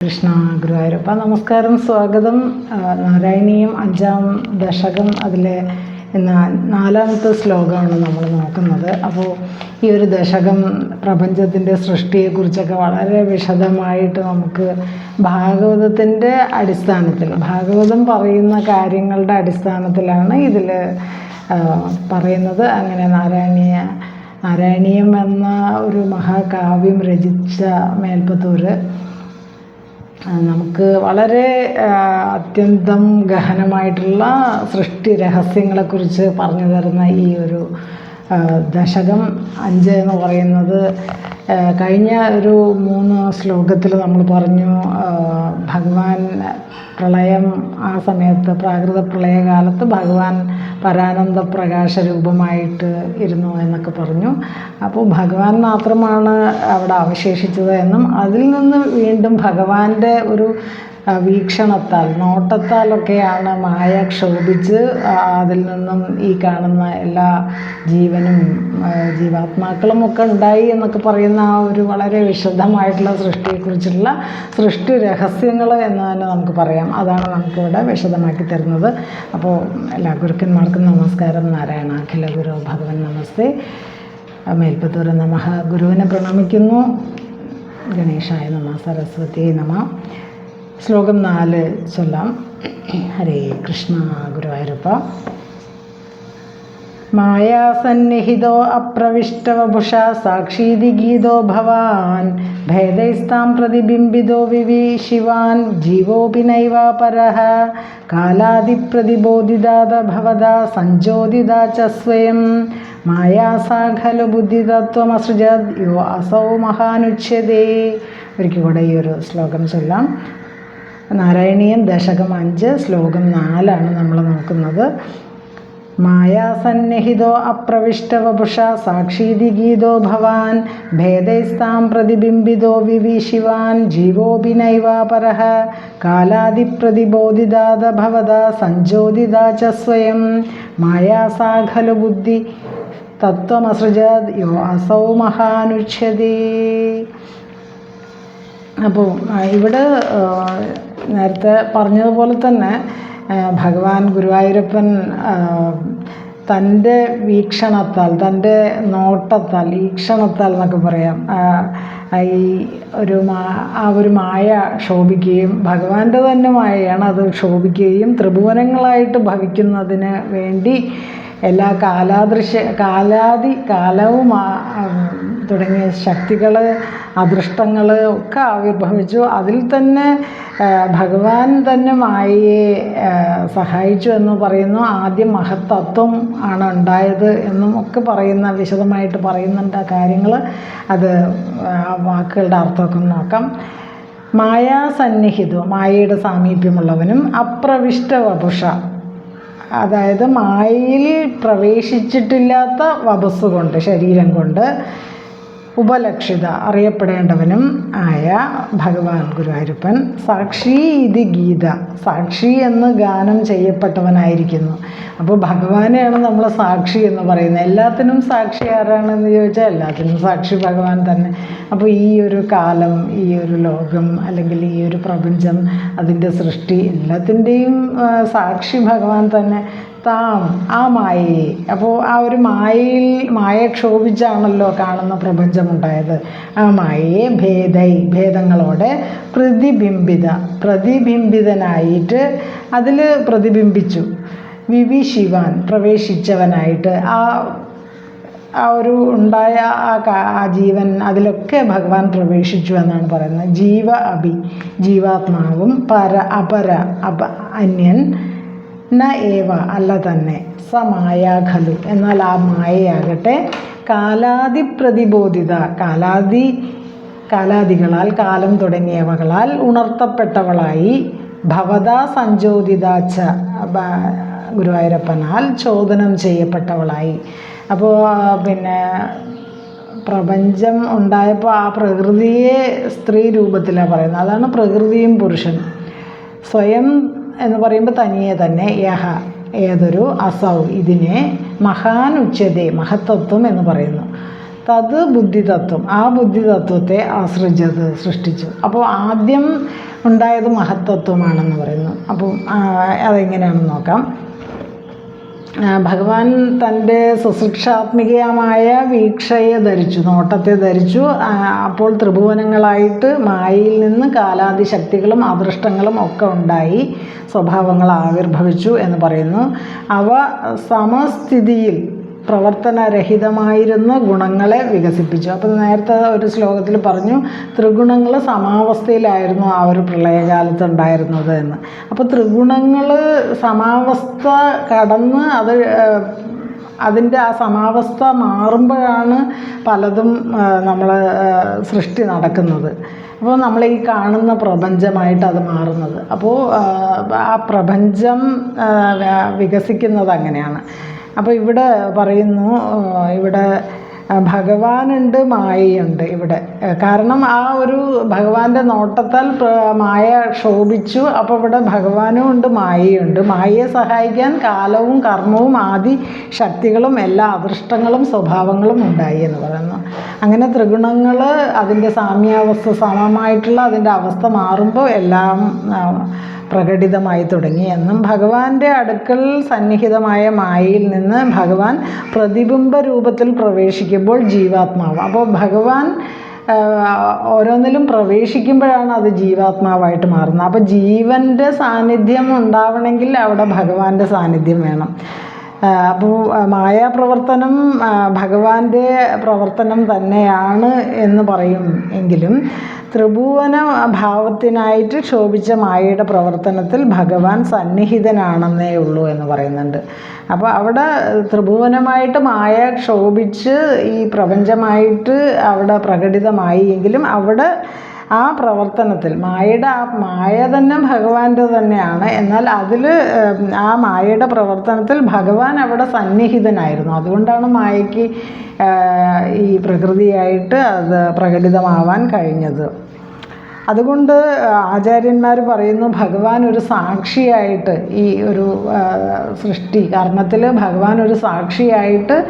കൃഷ്ണ ഗുരുവായൂരപ്പ നമസ്കാരം സ്വാഗതം. നാരായണീയം അഞ്ചാം ദശകം അതിലെ നാലാമത്തെ ശ്ലോകമാണ് നമ്മൾ നോക്കുന്നത്. അപ്പോൾ ഈ ഒരു ദശകം പ്രപഞ്ചത്തിന്റെ സൃഷ്ടിയെക്കുറിച്ചൊക്കെ വളരെ വിശദമായിട്ട് നമുക്ക് ഭാഗവതത്തിന്റെ അടിസ്ഥാനത്തിൽ ഭാഗവതം പറയുന്ന കാര്യങ്ങളുടെ അടിസ്ഥാനത്തിലാണ് ഇതിൽ പറയുന്നത്. അങ്ങനെ നാരായണീയ നാരായണീയം എന്ന ഒരു മഹാകാവ്യം രചിച്ച മേൽപ്പത്തൂര് ആ, നമുക്ക് വളരെ അത്യന്തം ഗഹനമായിട്ടുള്ള സൃഷ്ടി രഹസ്യങ്ങളെക്കുറിച്ച് പറഞ്ഞു തരുന്ന ഈ ഒരു ദശകം അഞ്ച് എന്ന് പറയുന്നത് കഴിഞ്ഞ ഒരു മൂന്ന് ശ്ലോകത്തിൽ നമ്മൾ പറഞ്ഞു ഭഗവാൻ പ്രളയം ആ സമയത്ത് പ്രാകൃത പ്രളയകാലത്ത് ഭഗവാൻ പരാനന്ദ പ്രകാശ രൂപമായിട്ട് ഇരുന്നു എന്നൊക്കെ പറഞ്ഞു. അപ്പോൾ ഭഗവാൻ മാത്രമാണ് അവിടെ അവശേഷിച്ചത് എന്നും അതിൽ നിന്ന് വീണ്ടും ഭഗവാന്റെ ഒരു വീക്ഷണത്താൽ നോട്ടത്താലൊക്കെയാണ് മായ ക്ഷോഭിച്ച് അതിൽ നിന്നും ഈ കാണുന്ന എല്ലാ ജീവനും ജീവാത്മാക്കളും ഒക്കെ ഉണ്ടായി എന്നൊക്കെ പറയുന്ന ആ ഒരു വളരെ വിശദമായിട്ടുള്ള സൃഷ്ടിയെക്കുറിച്ചുള്ള സൃഷ്ടി രഹസ്യങ്ങൾ എന്ന് തന്നെ നമുക്ക് പറയാം. അതാണ് നമുക്കിവിടെ വിശദമാക്കി തരുന്നത്. അപ്പോൾ എല്ലാ ഗുരുക്കന്മാർക്കും നമസ്കാരം. നാരായണ അഖില ഗുരു ഭഗവൻ നമസ്തേ. മേൽപ്പത്തൂർ നമഹ ഗുരുവിനെ പ്രണമിക്കുന്നു. ഗണേശായ നമ സരസ്വതി നമ. ശ്ലോകം നാല് ചൊല്ലാം. ഹരേ കൃഷ്ണ ഗുരുവായൂരപ്പ. മായാസന്നിഹിതോ അപ്രവിഷ്ടവഭുഷ സാക്ഷീതി ഗീതോ ഭവാൻ. ഭേദൈസ്താം പ്രതിബിംബിതോ വിവി ശിവാൻ. ജീവോപി നൈവാപരഃ കാലാദിപ്രതിബോധിതാത ഭവതാ സഞ്ജോതിതാ ച സ്വയം. മായാസാ ഖലു ബുദ്ധിതത്വമസൃജത് യോ അസൗ മഹാനുച്ഛ്യതേ ഒരിക്കൽ കൂടെ ഈ ഒരു ശ്ലോകം ചൊല്ലാം. നാരായണീയം ദശകം അഞ്ച് ശ്ലോകം നാലാണ് നമ്മൾ നോക്കുന്നത്. മായാസന്നിഹിതോ അപ്രവിഷ്ടവപുഷ സാക്ഷീതി ഗീതോ ഭവാൻ ഭേദൈസ്താം പ്രതിബിംബിതോ വിവീശിവാൻ ജീവോപി നൈവാപരഃ കാലാദിപ്രതിബോധിതാത ഭവത സഞ്ജോതിതാ ച സ്വയം. മായാസാ ഖലു ബുദ്ധി തത്വമസൃജത് യോ അസൗ മഹാനുച്ഛതി. അപ്പോൾ ഇവിടെ നേരത്തെ പറഞ്ഞതുപോലെ തന്നെ ഭഗവാൻ ഗുരുവായൂരപ്പൻ തന്റെ വീക്ഷണത്താൽ തന്റെ നോട്ടത്താൽ ഈക്ഷണത്താൽ എന്നൊക്കെ പറയാം ഈ ഒരു മാ ആ ഒരു മായ ശോഭിക്കുകയും ഭഗവാന്റെ തന്നെ മായയാണ് അത് ശോഭിക്കുകയും ത്രിഭുവനങ്ങളായിട്ട് ഭവിക്കുന്നതിന് വേണ്ടി എല്ലാ കാലാദൃശ്യ കാലാതി കാലവും തുടങ്ങിയ ശക്തികൾ അദൃഷ്ടങ്ങൾ ഒക്കെ ആവിർഭവിച്ചു. അതിൽ തന്നെ ഭഗവാൻ തന്നെ മായയെ സഹായിച്ചു എന്ന് പറയുന്നു. ആദ്യം മഹത്തത്വം ആണ് ഉണ്ടായത് എന്നും ഒക്കെ പറയുന്ന വിശദമായിട്ട് പറയുന്നുണ്ട് ആ കാര്യങ്ങൾ അത് വാക്കുകളുടെ അർത്ഥമൊക്കെ നോക്കാം. മായാസന്നിഹിതവും മായയുടെ സാമീപ്യമുള്ളവനും അപ്രവിഷ്ട വപുഷ അതായത് മായയിൽ പ്രവേശിച്ചിട്ടില്ലാത്ത വപസ് കൊണ്ട് ശരീരം കൊണ്ട്. ഉപലക്ഷിത അറിയപ്പെടേണ്ടവനും ആയ ഭഗവാൻ ഗുരുവായൂരപ്പൻ സാക്ഷി ഇത് ഗീത സാക്ഷി എന്ന് ഗാനം ചെയ്യപ്പെട്ടവനായിരിക്കുന്നു. അപ്പോൾ ഭഗവാനെയാണ് നമ്മൾ സാക്ഷി എന്ന് പറയുന്നത്. എല്ലാത്തിനും സാക്ഷി ആരാണെന്ന് ചോദിച്ചാൽ എല്ലാത്തിനും സാക്ഷി ഭഗവാൻ തന്നെ. അപ്പോൾ ഈ ഒരു കാലം ഈ ഒരു ലോകം അല്ലെങ്കിൽ ഈ ഒരു പ്രപഞ്ചം അതിന്റെ സൃഷ്ടി എല്ലാത്തിന്റെയും സാക്ഷി ഭഗവാൻ തന്നെ. താം ആ മായയെ അപ്പോൾ ആ ഒരു മായയിൽ മായ ക്ഷോഭിച്ചാണല്ലോ കാണുന്ന പ്രപഞ്ചമുണ്ടായത്. ആ മായയെ ഭേദൈ ഭേദങ്ങളോടെ പ്രതിബിംബിത പ്രതിബിംബിതനായിട്ട് അതിൽ പ്രതിബിംബിച്ചു. വിവി ശിവാൻ പ്രവേശിച്ചവനായിട്ട് ആ ആ ഒരു ഉണ്ടായ ആ ജീവൻ അതിലൊക്കെ ഭഗവാൻ പ്രവേശിച്ചു എന്നാണ് പറയുന്നത്. ജീവ അഭി ജീവാത്മാവും പര അപര അപ അന്യൻ ന ഏവ അല്ല തന്നെ. സ മായാഖലു എന്നാൽ ആ മായയാകട്ടെ. കാലാതി പ്രതിബോധിത കാലാതി കാലാദികളാൽ കാലം തുടങ്ങിയവകളാൽ ഉണർത്തപ്പെട്ടവളായി ഭവതാ സഞ്ചോദിത ബ- ഗുരുവായൂരപ്പനാൽ ചോദനം ചെയ്യപ്പെട്ടവളായി. അപ്പോൾ പിന്നെ പ്രപഞ്ചം ഉണ്ടായപ്പോൾ ആ പ്രകൃതിയെ സ്ത്രീ രൂപത്തിലാണ് പറയുന്നത്. അതാണ് പ്രകൃതിയും പുരുഷനും. സ്വയം എന്ന് പറയുമ്പോൾ തനിയെ തന്നെ യഹ ഏതൊരു അസൗ ഇതിനെ മഹാൻ ഉച്ചതെ മഹത്തത്വം എന്ന് പറയുന്നു. തത് ബുദ്ധിതത്വം ആ ബുദ്ധിതത്വത്തെ ആശ്രയിച്ചത് സൃഷ്ടിച്ചു. അപ്പോൾ ആദ്യം ഉണ്ടായത് മഹത്തത്വമാണെന്ന് പറയുന്നു. അപ്പോൾ അതെങ്ങനെയാണെന്ന് നോക്കാം. ഭഗവാൻ തന്റെ സുശിക്ഷാത്മികമായ വീക്ഷയെ ധരിച്ചു നോട്ടത്തെ ധരിച്ചു. അപ്പോൾ ത്രിഭുവനങ്ങളായിട്ട് മായയിൽ നിന്ന് കാലാതിശക്തികളും അദൃഷ്ടങ്ങളും ഒക്കെ ഉണ്ടായി സ്വഭാവങ്ങൾ ആവിർഭവിച്ചു എന്ന് പറയുന്നു. അവ സമസ്ഥിതിയിൽ പ്രവർത്തനരഹിതമായിരുന്ന ഗുണങ്ങളെ വികസിപ്പിച്ചു. അപ്പോൾ നേരത്തെ ഒരു ശ്ലോകത്തിൽ പറഞ്ഞു ത്രിഗുണങ്ങൾ സമാവസ്ഥയിലായിരുന്നു ആ ഒരു പ്രളയകാലത്ത് ഉണ്ടായിരുന്നത് എന്ന്. അപ്പോൾ ത്രിഗുണങ്ങൾ സമാവസ്ഥ കടന്ന് അത് അതിന്റെ ആ സമാവസ്ഥ മാറുമ്പോഴാണ് പലതും നമ്മൾ സൃഷ്ടി നടക്കുന്നത്. അപ്പോൾ നമ്മൾ ഈ കാണുന്ന പ്രപഞ്ചമായിട്ട് അത് മാറുന്നത്. അപ്പോൾ ആ പ്രപഞ്ചം വികസിക്കുന്നത് അങ്ങനെയാണ്. അപ്പോൾ ഇവിടെ പറയുന്നു ഇവിടെ ഭഗവാനുണ്ട് മായയുണ്ട് ഇവിടെ. കാരണം ആ ഒരു ഭഗവാന്റെ നോട്ടത്താൽ മായ ക്ഷോഭിച്ചു. അപ്പോൾ ഇവിടെ ഭഗവാനും ഉണ്ട് മായയുണ്ട്. മായയെ സഹായിക്കാൻ കാലവും കർമ്മവും ആദി ശക്തികളും എല്ലാ അദൃഷ്ടങ്ങളും സ്വഭാവങ്ങളും ഉണ്ടായി എന്ന് പറയുന്നു. അങ്ങനെ ത്രിഗുണങ്ങൾ അതിന്റെ സാമ്യാവസ്ഥ സമമായിട്ടുള്ള അതിന്റെ അവസ്ഥ മാറുമ്പോൾ എല്ലാം പ്രകടിതമായി തുടങ്ങി എന്നും ഭഗവാന്റെ അടുക്കൽ സന്നിഹിതമായ മായയിൽ നിന്ന് ഭഗവാൻ പ്രതിബിംബ രൂപത്തിൽ പ്രവേശിക്കുമ്പോൾ ജീവാത്മാവ്. അപ്പോൾ ഭഗവാൻ ഓരോന്നിലും പ്രവേശിക്കുമ്പോഴാണ് അത് ജീവാത്മാവായിട്ട് മാറുന്നത്. അപ്പോൾ ജീവന്റെ സാന്നിധ്യം ഉണ്ടാവണമെങ്കിൽ അവിടെ ഭഗവാന്റെ സാന്നിധ്യം വേണം. അപ്പോൾ മായാപ്രവർത്തനം ഭഗവാന്റെ പ്രവർത്തനം തന്നെയാണ് എന്ന് പറയും എങ്കിലും ത്രിഭുവന ഭാവത്തിനായിട്ട് ക്ഷോഭിച്ച മായയുടെ പ്രവർത്തനത്തിൽ ഭഗവാൻ സന്നിഹിതനാണെന്നേ ഉള്ളൂ എന്ന് പറയുന്നുണ്ട്. അപ്പോൾ അവിടെ ത്രിഭുവനമായിട്ട് മായ ക്ഷോഭിച്ച് ഈ പ്രപഞ്ചമായിട്ട് അവിടെ പ്രകടിതമായി എങ്കിലും അവിടെ ആ പ്രവർത്തനത്തിൽ മായയുടെ ആ മായ തന്നെ ഭഗവാന്റെ തന്നെയാണ്. എന്നാൽ അതിൽ ആ മായയുടെ പ്രവർത്തനത്തിൽ ഭഗവാൻ അവിടെ സന്നിഹിതനായിരുന്നു. അതുകൊണ്ടാണ് മായയ്ക്ക് ഈ പ്രകൃതിയായിട്ട് അത് പ്രകടിതമാവാൻ കഴിഞ്ഞത്. അതുകൊണ്ട് ആചാര്യന്മാർ പറയുന്നു ഭഗവാൻ ഒരു സാക്ഷിയായിട്ട് ഈ ഒരു സൃഷ്ടി കർമ്മത്തിൽ ഭഗവാൻ ഒരു സാക്ഷിയായിട്ട്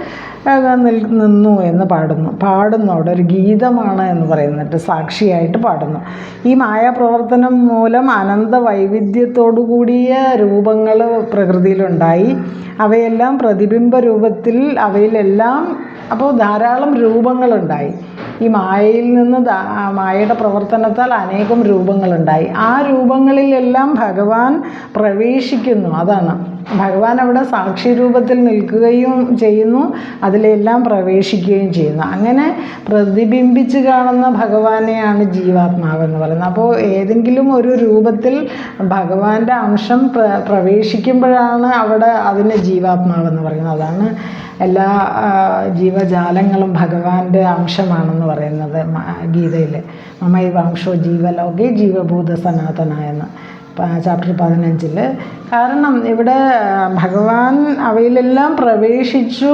നിന്നു എന്ന് പാടുന്നു. പാടുന്നു. അവിടെ ഒരു ഗീതമാണ് എന്ന് പറയുന്നിട്ട് സാക്ഷിയായിട്ട് പാടുന്നു. ഈ മായാപ്രവർത്തനം മൂലം അനന്ത വൈവിധ്യത്തോടു കൂടിയ രൂപങ്ങൾ പ്രകൃതിയിലുണ്ടായി. അവയെല്ലാം പ്രതിബിംബ രൂപത്തിൽ അവയിലെല്ലാം അപ്പോൾ ധാരാളം രൂപങ്ങളുണ്ടായി. ഈ മായയിൽ നിന്ന് മായയുടെ പ്രവർത്തനത്താൽ അനേകം രൂപങ്ങളുണ്ടായി. ആ രൂപങ്ങളിലെല്ലാം ഭഗവാൻ പ്രവേശിക്കുന്നു. അതാണ് ഭഗവാൻ അവിടെ സാക്ഷി രൂപത്തിൽ നിൽക്കുകയും ചെയ്യുന്നു അതിലെല്ലാം പ്രവേശിക്കുകയും ചെയ്യുന്നു. അങ്ങനെ പ്രതിബിംബിച്ച് കാണുന്ന ഭഗവാനെയാണ് ജീവാത്മാവ് എന്ന് പറയുന്നത്. അപ്പോൾ ഏതെങ്കിലും ഒരു രൂപത്തിൽ ഭഗവാന്റെ അംശം പ്ര പ്രവേശിക്കുമ്പോഴാണ് അവിടെ അതിന് ജീവാത്മാവെന്ന് പറയുന്നത്. അതാണ് എല്ലാ ജീവജാലങ്ങളും ഭഗവാന്റെ അംശമാണെന്ന് പറയുന്നത് ഗീതയിൽ മമൈവാംശോ ജീവലോകെ ജീവഭൂത സനാതന എന്ന് ചാപ്റ്റർ പതിനഞ്ചിൽ കാരണം ഇവിടെ ഭഗവാൻ അവയിലെല്ലാം പ്രവേശിച്ചു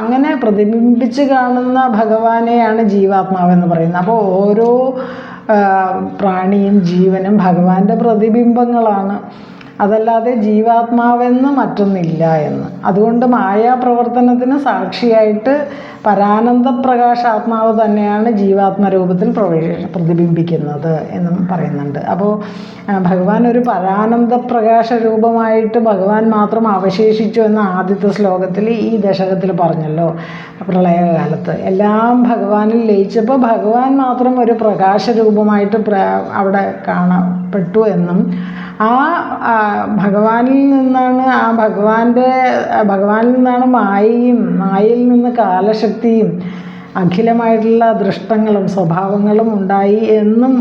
അങ്ങനെ പ്രതിബിംബിച്ച് കാണുന്ന ഭഗവാനെയാണ് ജീവാത്മാവെന്ന് പറയുന്നത്. അപ്പോൾ ഓരോ പ്രാണിയും ജീവനും ഭഗവാന്റെ പ്രതിബിംബങ്ങളാണ്. അതല്ലാതെ ജീവാത്മാവെന്ന് മറ്റൊന്നില്ല എന്ന്. അതുകൊണ്ട് മായാപ്രവർത്തനത്തിന് സാക്ഷിയായിട്ട് പരാനന്ദ പ്രകാശാത്മാവ് തന്നെയാണ് ജീവാത്മരൂപത്തിൽ പ്രവേശ പ്രതിബിംബിക്കുന്നത് എന്നും പറയുന്നുണ്ട്. അപ്പോൾ ഭഗവാൻ ഒരു പരാനന്ദ പ്രകാശ രൂപമായിട്ട് ഭഗവാൻ മാത്രം അവശേഷിച്ചു എന്ന ആദ്യത്തെ ശ്ലോകത്തിൽ ഈ ദശകത്തിൽ പറഞ്ഞല്ലോ പ്രളയകാലത്ത്. എല്ലാം ഭഗവാനിൽ ലയിച്ചപ്പോൾ ഭഗവാൻ മാത്രം ഒരു പ്രകാശ രൂപമായിട്ട് അവിടെ കാണപ്പെട്ടു എന്നും ആ ഭഗവാനിൽ നിന്നാണ് ആ ഭഗവാന്റെ ഭഗവാനിൽ നിന്നാണ് മായയും മായയിൽ നിന്ന് കാലശക്തിയും അഖിലമായിട്ടുള്ള ദൃഷ്ടങ്ങളും സ്വഭാവങ്ങളും ഉണ്ടായി എന്നും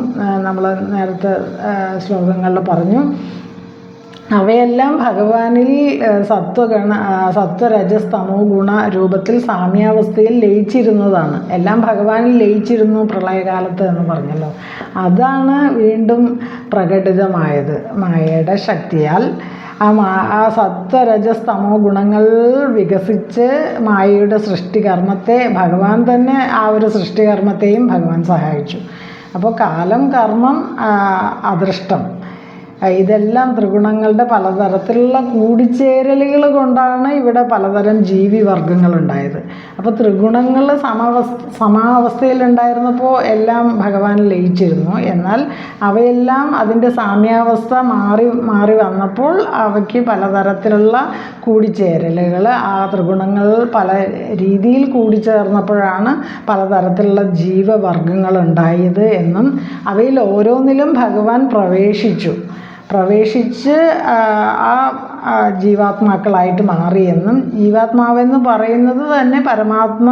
നമ്മൾ നേരത്തെ ശ്ലോകങ്ങളിൽ പറഞ്ഞു. അവയെല്ലാം ഭഗവാനിൽ സത്വഗണ സത്വരജസ്തമോ സത്വരജസ് തമോ ഗുണ രൂപത്തിൽ സാമ്യാവസ്ഥയിൽ ലയിച്ചിരുന്നതാണ്. എല്ലാം ഭഗവാനിൽ ലയിച്ചിരുന്നു പ്രളയകാലത്ത് എന്ന് പറഞ്ഞല്ലോ. അതാണ് വീണ്ടും പ്രകടിതമായത് മായയുടെ ശക്തിയാൽ. ആ മാ ആ സത്വരജസ് തമോ ഗുണങ്ങൾ വികസിച്ച് മായയുടെ സൃഷ്ടികർമ്മത്തെ ഭഗവാൻ തന്നെ ആ ഒരു സൃഷ്ടികർമ്മത്തെയും ഭഗവാൻ സഹായിച്ചു. അപ്പോൾ കാലം കർമ്മം അദൃഷ്ടം. ഇതെല്ലാം ത്രിഗുണങ്ങളുടെ പലതരത്തിലുള്ള കൂടിച്ചേരലുകൾ കൊണ്ടാണ് ഇവിടെ പലതരം ജീവി ഉണ്ടായത് അപ്പോൾ ത്രിഗുണങ്ങൾ സമാവസ് സമാവസ്ഥയിലുണ്ടായിരുന്നപ്പോൾ എല്ലാം ഭഗവാൻ ലയിച്ചിരുന്നു. എന്നാൽ അവയെല്ലാം അതിന്റെ സാമ്യാവസ്ഥ മാറി മാറി വന്നപ്പോൾ അവയ്ക്ക് പലതരത്തിലുള്ള കൂടിച്ചേരലുകൾ ആ ത്രിഗുണങ്ങൾ പല രീതിയിൽ കൂടിച്ചേർന്നപ്പോഴാണ് പലതരത്തിലുള്ള ജീവവർഗങ്ങൾ ഉണ്ടായത് എന്നും അവയിൽ ഓരോന്നിലും ഭഗവാൻ പ്രവേശിച്ചു. പ്രവേശിച്ച് ആ, ജീവാത്മാക്കളായിട്ട് മാറിയെന്നും ജീവാത്മാവെന്ന് പറയുന്നത് തന്നെ പരമാത്മ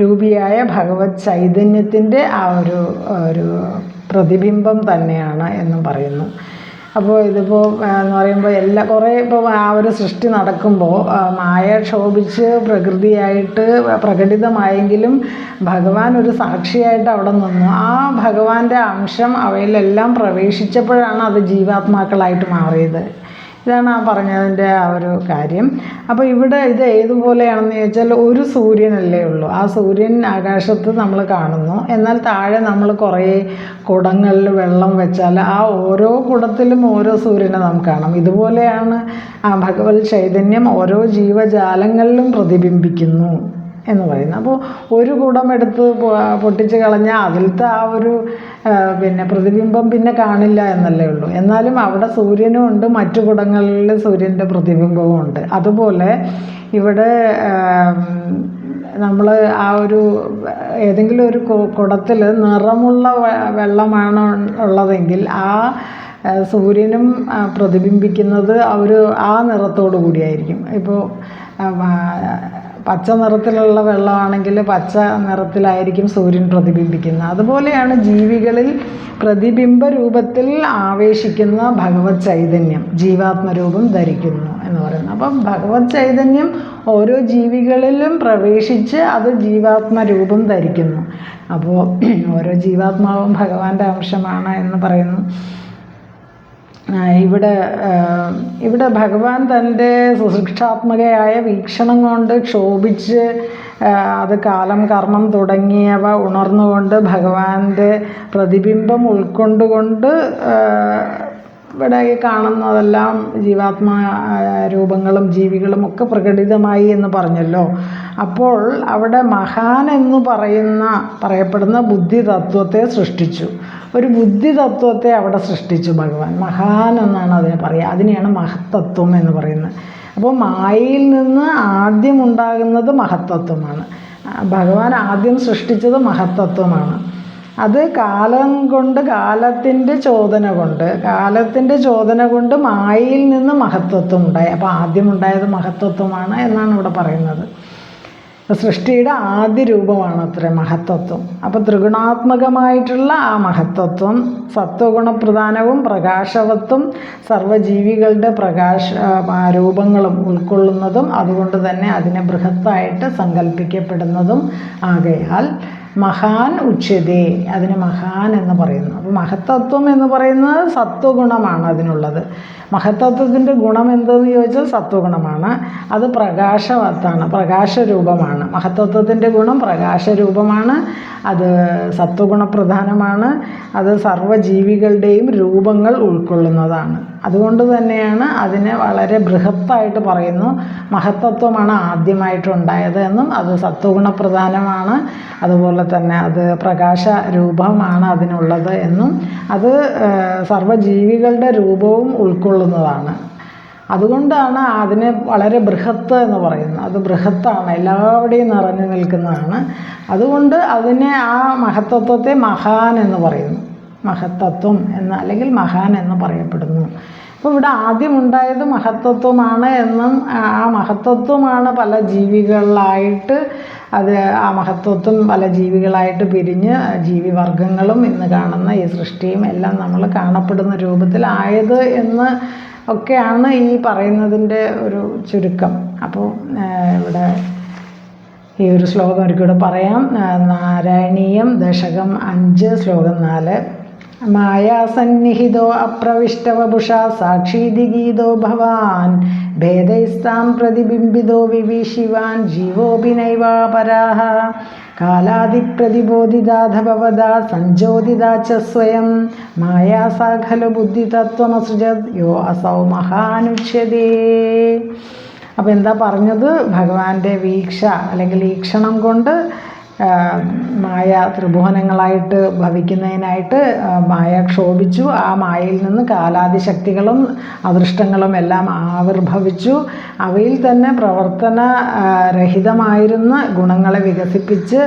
രൂപിയായ ഭഗവത് ചൈതന്യത്തിന്റെ ആ ഒരു ഒരു പ്രതിബിംബം തന്നെയാണ് എന്നും പറയുന്നു. അപ്പോൾ ഇതിപ്പോൾ എന്ന് പറയുമ്പോൾ എല്ലാ കുറേ ഇപ്പോൾ ആ ഒരു സൃഷ്ടി നടക്കുമ്പോൾ മായ ക്ഷോഭിച്ച് പ്രകൃതിയായിട്ട് പ്രകടിതമായെങ്കിലും ഭഗവാൻ ഒരു സാക്ഷിയായിട്ട് അവിടെ നിന്നു. ആ ഭഗവാന്റെ അംശം അവയിലെല്ലാം പ്രവേശിച്ചപ്പോഴാണ് അത് ജീവാത്മാക്കളായിട്ട് മാറിയത്. ഇതാണ് ആ പറഞ്ഞതിന്റെ ആ ഒരു കാര്യം. അപ്പോൾ ഇവിടെ ഇത് ഏതുപോലെയാണെന്ന് ചോദിച്ചാൽ ഒരു സൂര്യനല്ലേ ഉള്ളൂ. ആ സൂര്യൻ ആകാശത്ത് നമ്മൾ കാണുന്നു. എന്നാൽ താഴെ നമ്മൾ കുറേ കുടങ്ങളിൽ വെള്ളം വെച്ചാൽ ആ ഓരോ കുടത്തിലും ഓരോ സൂര്യനെ നമുക്ക് കാണാം. ഇതുപോലെയാണ് ആ ഭഗവത് ചൈതന്യം ഓരോ ജീവജാലങ്ങളിലും പ്രതിബിംബിക്കുന്നു. എന്ന് പറയുന്നത്. അപ്പോൾ ഒരു കുടം എടുത്ത് പൊട്ടിച്ച് കളഞ്ഞാൽ അതിലത്തെ ആ ഒരു പിന്നെ പ്രതിബിംബം പിന്നെ കാണില്ല എന്നല്ലേ ഉള്ളൂ. എന്നാലും അവിടെ സൂര്യനും ഉണ്ട് മറ്റു കുടങ്ങളിൽ സൂര്യന്റെ പ്രതിബിംബവും ഉണ്ട്. അതുപോലെ ഇവിടെ നമ്മൾ ആ ഒരു ഏതെങ്കിലും ഒരു കുടത്തിൽ നിറമുള്ള വെള്ളമാണ് ഉള്ളതെങ്കിൽ ആ സൂര്യനും പ്രതിബിംബിക്കുന്നത് ആ ഒരു ആ നിറത്തോടു കൂടിയായിരിക്കും. ഇപ്പോൾ പച്ച നിറത്തിലുള്ള വെള്ളമാണെങ്കിൽ പച്ച നിറത്തിലായിരിക്കും സൂര്യൻ പ്രതിബിംബിക്കുന്നത്. അതുപോലെയാണ് ജീവികളിൽ പ്രതിബിംബ രൂപത്തിൽ ആവേശിക്കുന്ന ഭഗവത് ചൈതന്യം ജീവാത്മരൂപം ധരിക്കുന്നു എന്ന് പറയുന്നത്. അപ്പം ഭഗവത് ചൈതന്യം ഓരോ ജീവികളിലും പ്രവേശിച്ച് അത് ജീവാത്മരൂപം ധരിക്കുന്നു. അപ്പോൾ ഓരോ ജീവാത്മാവും ഭഗവാന്റെ അംശമാണ് എന്ന് പറയുന്നു. ഇവിടെ ഇവിടെ ഭഗവാൻ തന്റെ സുശിക്ഷാത്മകയായ വീക്ഷണം കൊണ്ട് ക്ഷോഭിച്ച് അത് കാലം കർമ്മം തുടങ്ങിയവ ഉണർന്നുകൊണ്ട് ഭഗവാന്റെ പ്രതിബിംബം ഉൾക്കൊണ്ടുകൊണ്ട് ഇവിടെ ഈ കാണുന്നതെല്ലാം ജീവാത്മാ രൂപങ്ങളും ജീവികളും ഒക്കെ പ്രകടിതമായി എന്ന് പറഞ്ഞല്ലോ. അപ്പോൾ അവിടെ മഹാൻ എന്ന് പറയുന്ന പറയപ്പെടുന്ന ബുദ്ധി തത്വത്തെ സൃഷ്ടിച്ചു. ഒരു ബുദ്ധി തത്വത്തെ അവിടെ സൃഷ്ടിച്ചു ഭഗവാൻ. മഹാൻ എന്നാണ് അതിനെ പറയുക. അതിനെയാണ് മഹത്തത്വം എന്ന് പറയുന്നത്. അപ്പോൾ മായയിൽ നിന്ന് ആദ്യം ഉണ്ടാകുന്നത് മഹത്തത്വമാണ്. ഭഗവാൻ ആദ്യം സൃഷ്ടിച്ചത് മഹത്തത്വമാണ്. അത് കാലം കൊണ്ട് കാലത്തിന്റെ ചോദന കൊണ്ട് കാലത്തിന്റെ ചോദന കൊണ്ട് മായയിൽ നിന്ന് മഹത്വത്വം ഉണ്ടായി. അപ്പോൾ ആദ്യം ഉണ്ടായത് മഹത്വത്വമാണ് എന്നാണ് ഇവിടെ പറയുന്നത്. സൃഷ്ടിയുടെ ആദ്യ രൂപമാണ് അത്ര മഹത്വത്വം. അപ്പോൾ ത്രിഗുണാത്മകമായിട്ടുള്ള ആ മഹത്വത്വം സത്വഗുണപ്രധാനവും പ്രകാശവത്വം സർവജീവികളുടെ പ്രകാശ രൂപങ്ങളും ഉൾക്കൊള്ളുന്നതും അതുകൊണ്ട് തന്നെ അതിനെ ബൃഹത്തായിട്ട് സങ്കല്പിക്കപ്പെടുന്നതും ആകയാൽ മഹാൻ ഉച്ചതേ അതിന് മഹാൻ എന്ന് പറയുന്നു. അപ്പോൾ മഹത്തത്വം എന്ന് പറയുന്നത് സത്വഗുണമാണ് അതിനുള്ളത്. മഹത്തത്വത്തിന്റെ ഗുണം എന്തെന്ന് ചോദിച്ചാൽ സത്വഗുണമാണ്. അത് പ്രകാശവത്താണ് പ്രകാശരൂപമാണ്. മഹത്തത്വത്തിന്റെ ഗുണം പ്രകാശരൂപമാണ് അത് സത്വഗുണപ്രധാനമാണ് അത് സർവജീവികളുടെയും രൂപങ്ങൾ ഉൾക്കൊള്ളുന്നതാണ്. അതുകൊണ്ട് തന്നെയാണ് അതിനെ വളരെ ബൃഹത്തായിട്ട് പറയുന്നു. മഹത്തത്വമാണ് ആദ്യമായിട്ടുണ്ടായത് എന്നും അത് സത്വഗുണപ്രധാനമാണ്. അതുപോലെ തന്നെ അത് പ്രകാശ രൂപമാണ് അതിനുള്ളത് എന്നും അത് സർവജീവികളുടെ രൂപവും ഉൾക്കൊള്ളുന്നതാണ്. അതുകൊണ്ടാണ് അതിനെ വളരെ ബൃഹത്ത് എന്ന് പറയുന്നത്. അത് ബൃഹത്താണ് എല്ലാവരുടെയും നിറഞ്ഞു നിൽക്കുന്നതാണ്. അതുകൊണ്ട് അതിനെ ആ മഹത്തത്വത്തെ മഹാൻ എന്ന് പറയുന്നു. മഹത്തത്വം എന്ന് അല്ലെങ്കിൽ മഹാൻ എന്ന് പറയപ്പെടുന്നു. അപ്പോൾ ഇവിടെ ആദ്യം ഉണ്ടായത് മഹത്തത്വമാണ് എന്നും ആ മഹത്തത്വമാണ് പല ജീവികളായിട്ട് അത് ആ മഹത്വത്വം പല ജീവികളായിട്ട് പിരിഞ്ഞ് ജീവിവർഗങ്ങളും ഇന്ന് കാണുന്ന ഈ സൃഷ്ടിയും എല്ലാം നമ്മൾ കാണപ്പെടുന്ന രൂപത്തിലായത് എന്ന് ഒക്കെയാണ് ഈ പറയുന്നതിന്റെ ഒരു ചുരുക്കം. അപ്പോൾ ഇവിടെ ഈ ഒരു ശ്ലോകം ഒരിക്കലും പറയാം. നാരായണീയം ദശകം അഞ്ച് ശ്ലോകം നാല്. മായാസന്നിഹിതോ അപ്രവിഷ്ടവപുഷ സാക്ഷീതിഗീതോ ഭവാൻ. ഭേദൈസ്താം പ്രതിബിംബിതോ വിവീഷിവാൻ ജീവോപി നൈവാപരാഹ കാലാദിപ്രതിബോധിതാധഭവതാ സഞ്ജോതിതാ ച സ്വയം. മായാസാ ഖലു ബുദ്ധിതത്വമസൃജത് യോ അസൗ മഹാനുഷ്യതേ അപ്പോൾ എന്താ പറഞ്ഞത്? ഭഗവാന്റെ വീക്ഷ അല്ലെങ്കിൽ ഈക്ഷണം കൊണ്ട് മായ ത്രിഭുവനങ്ങളായിട്ട് ഭവിക്കുന്നതിനായിട്ട് മായ ക്ഷോഭിച്ചു. ആ മായയിൽ നിന്ന് കാലാതിശക്തികളും അദൃഷ്ടങ്ങളും എല്ലാം ആവിർഭവിച്ചു. അവയിൽ തന്നെ പ്രവർത്തന രഹിതമായിരുന്ന ഗുണങ്ങളെ വികസിപ്പിച്ച്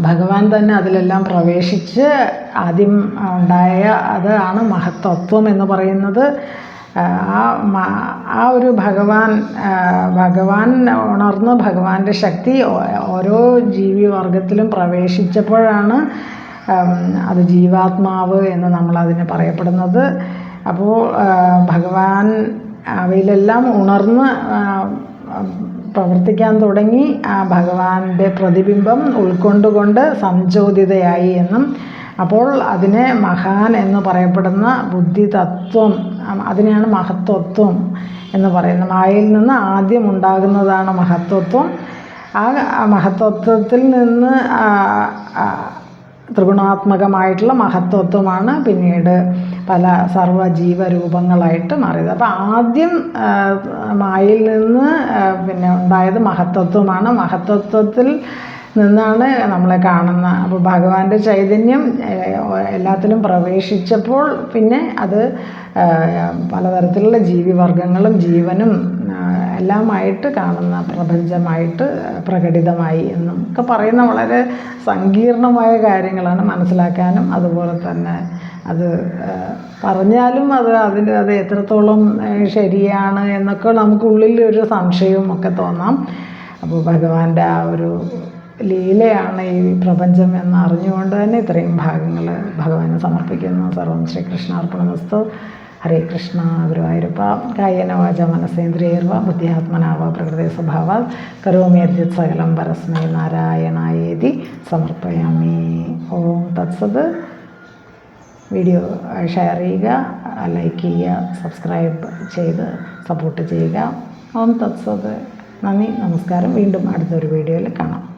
ഭഗവാൻ തന്നെ അതിലെല്ലാം പ്രവേശിച്ച് ആദ്യം ഉണ്ടായ അതാണ് മഹത്തത്വം എന്ന് പറയുന്നത്. ആ ഒരു ഭഗവാൻ ഭഗവാൻ ഉണർന്ന് ഭഗവാന്റെ ശക്തി ഓരോ ജീവി വർഗത്തിലും പ്രവേശിച്ചപ്പോഴാണ് അത് ജീവാത്മാവ് എന്ന് നമ്മൾ നമ്മളതിന് പറയപ്പെടുന്നത്. അപ്പോൾ ഭഗവാൻ അവയിലെല്ലാം ഉണർന്ന് പ്രവർത്തിക്കാൻ തുടങ്ങി. ആ ഭഗവാന്റെ പ്രതിബിംബം ഉൾക്കൊണ്ടുകൊണ്ട് സംചോദിതയായി എന്നും അപ്പോൾ അതിനെ മഹാൻ എന്ന് പറയപ്പെടുന്ന ബുദ്ധി തത്വം അം, അതിനെയാണ് മഹത്വത്വം എന്ന് പറയുന്നത്. മായയിൽ നിന്ന് ആദ്യം ഉണ്ടാകുന്നതാണ് മഹത്വത്വം. ആ മഹത്വത്വത്തിൽ നിന്ന് ത്രിഗുണാത്മകമായിട്ടുള്ള മഹത്വത്വമാണ് പിന്നീട് പല സർവജീവരൂപങ്ങളായിട്ട് മാറിയത്. അപ്പോൾ ആദ്യം മായയിൽ നിന്ന് പിന്നെ ഉണ്ടായത് മഹത്വത്വമാണ്. മഹത്വത്വത്തിൽ നിന്നാണ് നമ്മളെ കാണുന്നത് അപ്പോൾ ഭഗവാന്റെ ചൈതന്യം എല്ലാത്തിലും പ്രവേശിച്ചപ്പോൾ പിന്നെ അത് പലതരത്തിലുള്ള ജീവിവർഗങ്ങളും ജീവനും എല്ലാമായിട്ട് കാണുന്ന പ്രപഞ്ചമായിട്ട് പ്രകടിതമായി എന്നും ഒക്കെ പറയുന്ന വളരെ സങ്കീർണമായ കാര്യങ്ങളാണ് മനസ്സിലാക്കാനും അതുപോലെ തന്നെ അത് പറഞ്ഞാലും അത് അതിന് അത് എത്രത്തോളം ശരിയാണ് എന്നൊക്കെ നമുക്കുള്ളിൽ ഒരു സംശയവും ഒക്കെ തോന്നാം. അപ്പോൾ ഭഗവാന്റെ ആ ഒരു ലീലയാണ് ഈ പ്രപഞ്ചം എന്ന് അറിഞ്ഞുകൊണ്ട് തന്നെ ഇത്രയും ഭാഗങ്ങൾ ഭഗവാന് സമർപ്പിക്കുന്നു. സർവം ശ്രീകൃഷ്ണാർപ്പണമസ്തു. ഹരേ കൃഷ്ണ ഗുരുവായൂരപ്പ. കായേന വാച മനസേന്ദ്രിയർവ ബുദ്ധിയാത്മനാവ പ്രകൃതി സ്വഭാവ. കരോമി അദ്യത് സകലം പരസ്മൈ നാരായണായേതി സമർപ്പയാമി. ഓം തത്സത്. വീഡിയോ ഷെയർ ചെയ്യുക ലൈക്ക് ചെയ്യുക സബ്സ്ക്രൈബ് ചെയ്ത് സപ്പോർട്ട് ചെയ്യുക. ഓം തത്സത്. നന്ദി നമസ്കാരം. വീണ്ടും അടുത്തൊരു വീഡിയോയിൽ കാണാം.